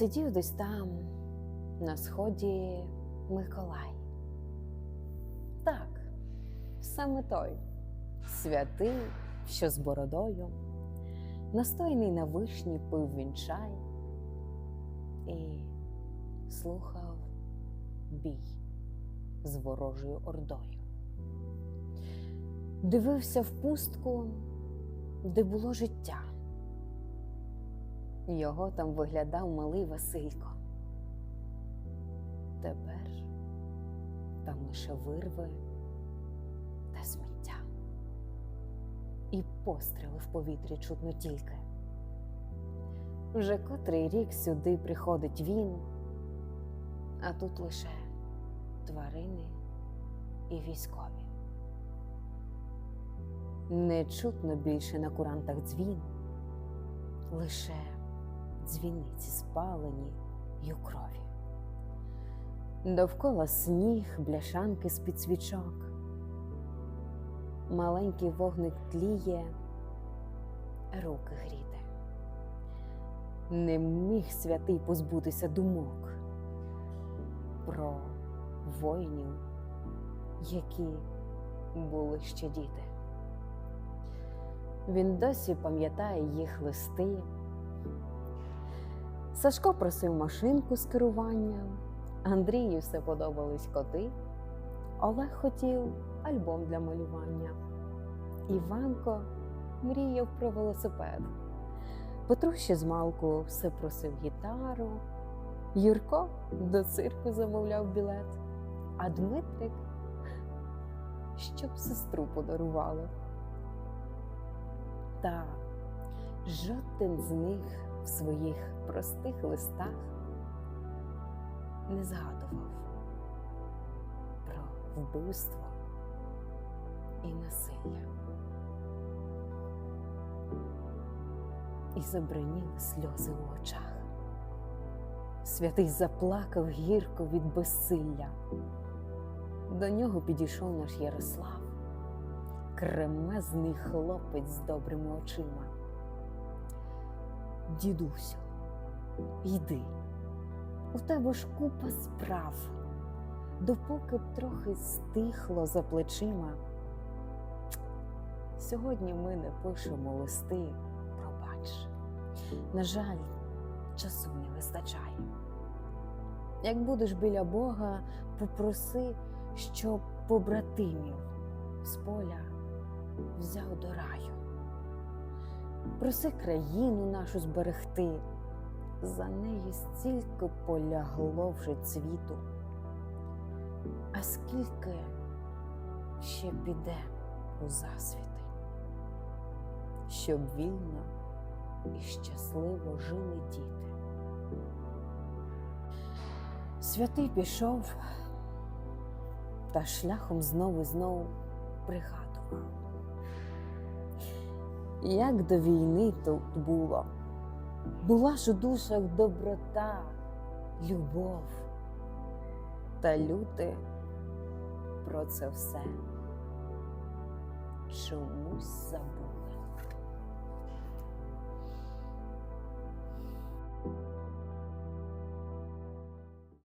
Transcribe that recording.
Сидів десь там, на сході Миколай. Так, саме той святий, що з бородою, настойний на вишні пив він чай і слухав бій з ворожою ордою. Дивився в пустку, де було життя. Його там виглядав малий Василько. Тепер там лише вирви та сміття. І постріли в повітрі чутно тільки. Вже котрий рік сюди приходить він, а тут лише тварини і військові. Не чутно більше на курантах дзвін, лише дзвіниці спалені й у крові. Довкола сніг, бляшанки з-під свічок. Маленький вогник тліє, руки гріте. Не міг святий позбутися думок про воїнів, які були ще діти. Він досі пам'ятає їх листи. Сашко просив машинку з керуванням, Андрію все подобались коти, Олег хотів альбом для малювання. Іванко мріяв про велосипед. Петруш ще з малку все просив гітару. Юрко до цирку замовляв білет, а Дмитрик щоб сестру подарували. Та жоден з них в своїх простих листах не згадував про вбивство і насилля. І забриніли сльози у очах. Святий заплакав гірко від безсилля. До нього підійшов наш Ярослав, кремезний хлопець з добрими очима. Дідусю, йди, у тебе ж купа справ, допоки б трохи стихло за плечима. Сьогодні ми не пишемо листи, пробач. На жаль, часу не вистачає. Як будеш біля Бога, попроси, щоб побратимів з поля взяв до раю. Проси країну нашу зберегти, за неї стільки полягло вже цвіту, а скільки ще піде у засвіти, щоб вільно і щасливо жили діти. Святий пішов та шляхом знову і знову пригадував. Як до війни тут було, була ж у душах доброта, любов, та люди про це все чомусь забули.